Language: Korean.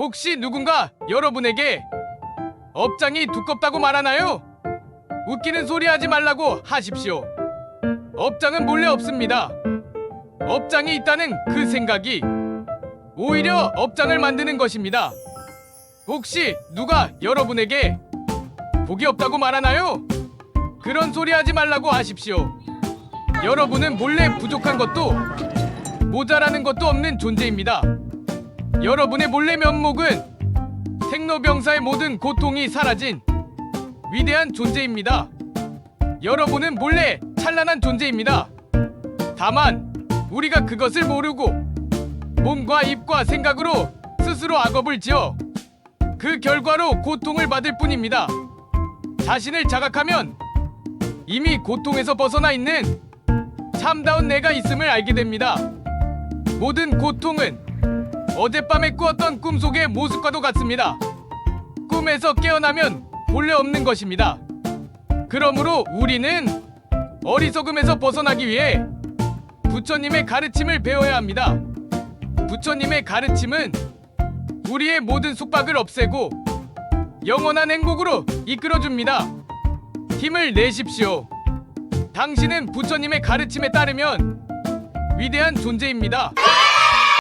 혹시 누군가 여러분에게 업장이 두껍다고 말하나요? 웃기는 소리 하지 말라고 하십시오. 업장은 몰래 없습니다. 업장이 있다는 그 생각이 오히려 업장을 만드는 것입니다. 혹시 누가 여러분에게 복이 없다고 말하나요? 그런 소리 하지 말라고 하십시오. 여러분은 몰래 부족한 것도 모자라는 것도 없는 존재입니다. 여러분의 몰래 면목은 생로병사의 모든 고통이 사라진 위대한 존재입니다. 여러분은 몰래 찬란한 존재입니다. 다만 우리가 그것을 모르고 몸과 입과 생각으로 스스로 악업을 지어 그 결과로 고통을 받을 뿐입니다. 자신을 자각하면 이미 고통에서 벗어나 있는 참다운 내가 있음을 알게 됩니다. 모든 고통은 어젯밤에 꾸었던 꿈 속의 모습과도 같습니다. 꿈에서 깨어나면 본래 없는 것입니다. 그러므로 우리는 어리석음에서 벗어나기 위해 부처님의 가르침을 배워야 합니다. 부처님의 가르침은 우리의 모든 속박을 없애고 영원한 행복으로 이끌어줍니다. 힘을 내십시오. 당신은 부처님의 가르침에 따르면 위대한 존재입니다.